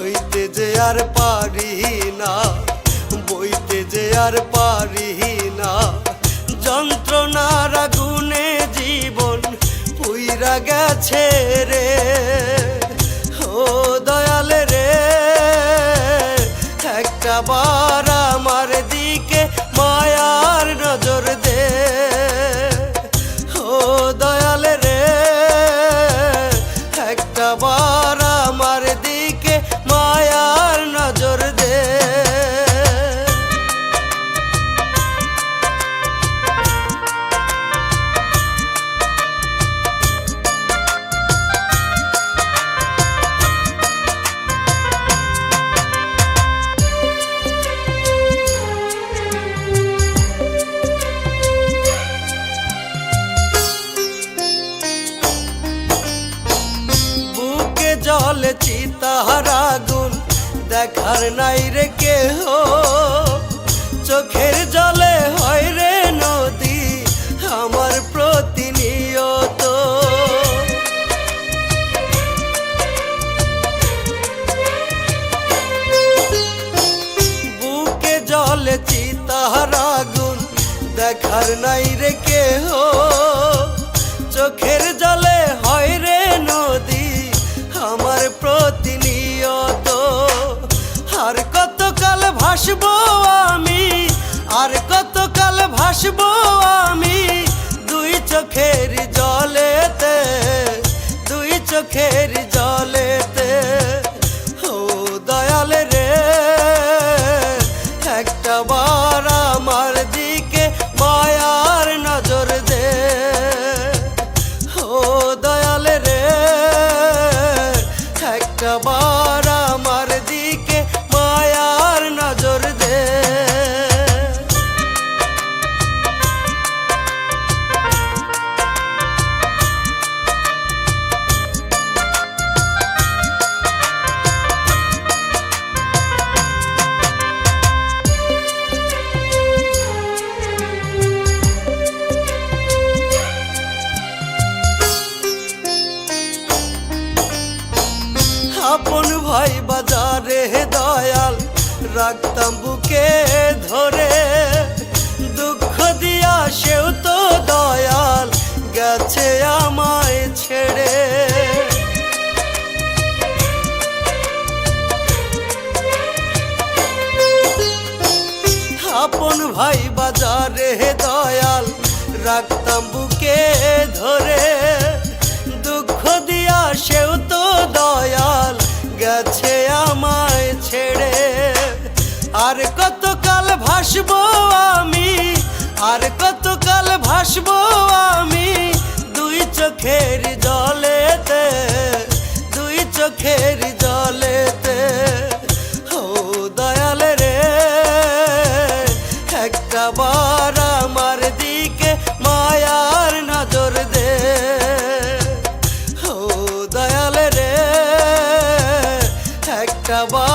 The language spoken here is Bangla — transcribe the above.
সইতে যে আর পারি না, বইতে যে আর পারি না। যন্ত্রণার আগুনে জীবন পুইরা গেছে রে, ও দয়াল রে, একটা বার জলে চিতাহার আগুন দেখার নাই রে কেহ। চোখের জলে হয় রে নদী, আমার প্রতিনিয়ত। বুকে জলে, চিতাহার আগুন দেখার নাই রে কেহ। চোখের ভাসবো আমি? আর কতকাল ভাসবো আমি? দুই চোখের জলেতে, দুই চোখের জলেতে। ও দয়াল রে, একটা বার আমার দিকে মায়ার নজর দে। ও দয়াল রে, একটা বার আপন ভাই বাজারে দয়াল, রাখতাম বুকে ধরে। দুঃখ দিয়া সেও তো দয়াল, গেছে আমায় ছেড়ে। আপন ভাই বাজারে দয়াল, রাখতাম বুকে ধরে। দুঃখ দিয়া সেও তো গেছে আমায় ছেড়ে। আর কতকাল ভাসবো আমি? আর কতকাল ভাসবো আমি? ও